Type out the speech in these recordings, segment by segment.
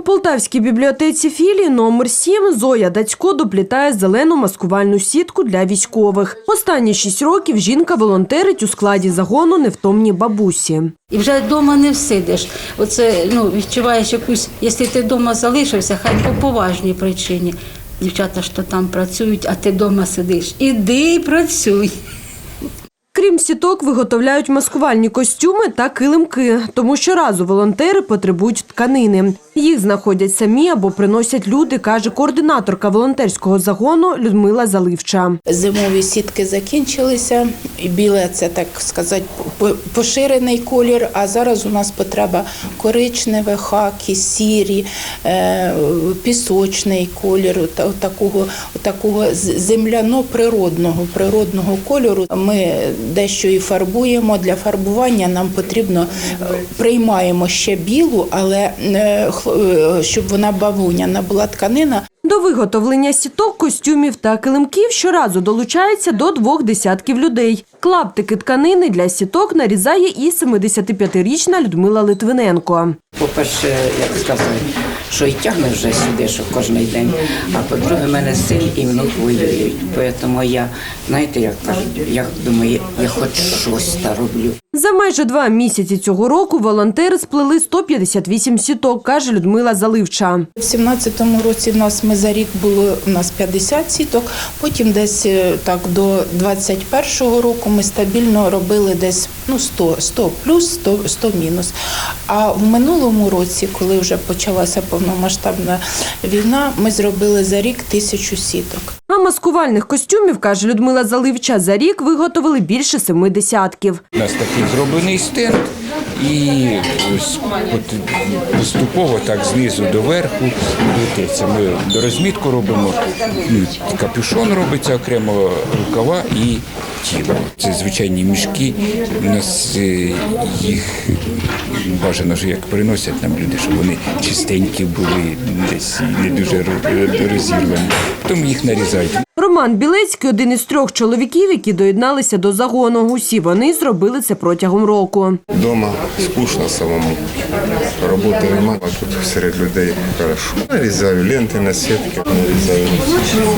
У Полтавській бібліотеці філії номер 7 Зоя Дацько доплітає зелену маскувальну сітку для військових. Останні шість років жінка волонтерить у складі загону невтомні бабусі. І вже вдома не всидиш. Оце ну, відчуваєш якусь, якщо ти вдома залишився, хай по поважній причині. Дівчата що там працюють, а ти вдома сидиш. Іди і працюй. Крім сіток, виготовляють маскувальні костюми та килимки, тому щоразу волонтери потребують тканини. Їх знаходять самі або приносять люди, каже координаторка волонтерського загону Людмила Заливча. Зимові сітки закінчилися. і Біле це так сказати поширений колір. А зараз у нас потреба коричневе, хакі, сірі, е, пісочний колір, такого, такого земляно-природного природного кольору. Ми дещо і фарбуємо. Для фарбування нам потрібно е, приймаємо ще білу, але е, щоб вона бавуняна була тканина. До виготовлення сіток, костюмів та килимків щоразу долучається до двох десятків людей. Клаптики тканини для сіток нарізає і 75-річна Людмила Литвиненко. По-перше, як сказати, що і тягне вже сюди, що кожен день. А по-друге, в мене син і внук воюють. Тому я, знаєте, як кажуть, я думаю, я хоч щось та роблю. За майже два місяці цього року волонтери сплели 158 сіток, каже Людмила Заливча. У 17-му році в нас ми за рік було у нас 50 сіток. Потім десь е, так до 21-го року ми стабільно робили десь ну 100, 100 плюс, 100, 100 мінус. А в минулому році, коли вже почалася повномасштабна війна, ми зробили за рік тисячу сіток. А маскувальних костюмів, каже Людмила Заливча, за рік виготовили більше семи десятків. У нас такий зроблений стенд, і поступово так знизу до верху плететься. Ми розмітку робимо, ну, капюшон робиться окремо, рукава і тіло. Це звичайні мішки. У нас е, їх бажано ж як приносять нам люди, щоб вони чистенькі були, десь не дуже ро- розірвані. Потім їх нарізають. Роман Білецький – один із трьох чоловіків, які доєдналися до загону. Усі вони зробили це протягом року. Дома скучно самому. Роботи немає, а тут серед людей хорошо. Нарізаю ленти на сітки, нарізаю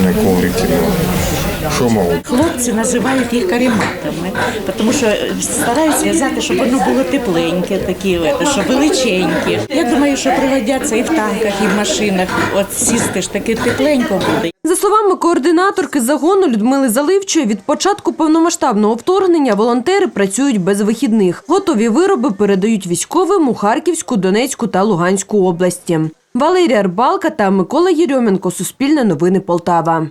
на коврики. Ну, що можу? Хлопці називають їх карематами, тому що стараються в'язати, щоб воно було тепленьке, такі, от, що величенькі. Я думаю, що пригодяться і в танках, і в машинах. От сісти ж таки тепленько буде. За словами координаторки загону Людмили Заливчої, від початку повномасштабного вторгнення волонтери працюють без вихідних. Готові вироби передають військовим у Харківську, Донецьку та Луганську області. Валерія Рбалка та Микола Єрьоменко. Суспільне новини Полтава.